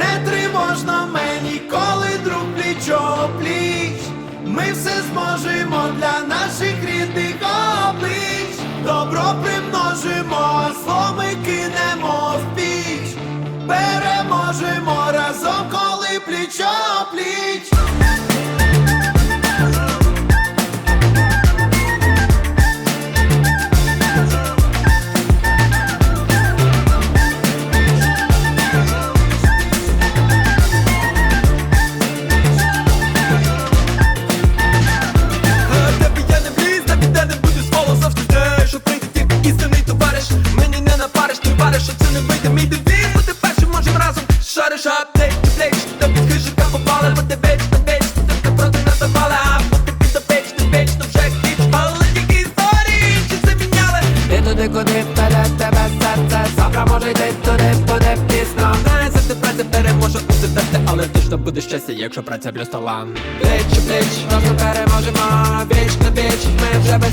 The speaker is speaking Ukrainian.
не тривожно мені, коли друг плічо пліч. Ми все зможемо для наших рідних облич, добро примножимо, а кинемо в піч, переможемо разом, коли плічо пліч. Що це не вийде. Мій девіз Бути першим можем разом шариш. Аптеч, плеч Та під хижика попали, бо ти веч, та веч Ти проти нас запали, а бути під обеч, ти веч, то вже кліч Але тільки історії, чи це міняли? Ти туди, куди вперед тебе серце Завтра може йти туди, буде пізно. Знає, за те праця переможе усе але точно буде щастя, якщо праця плюс талант Плеч у плеч, разом переможемо Віч на віч, ми вже без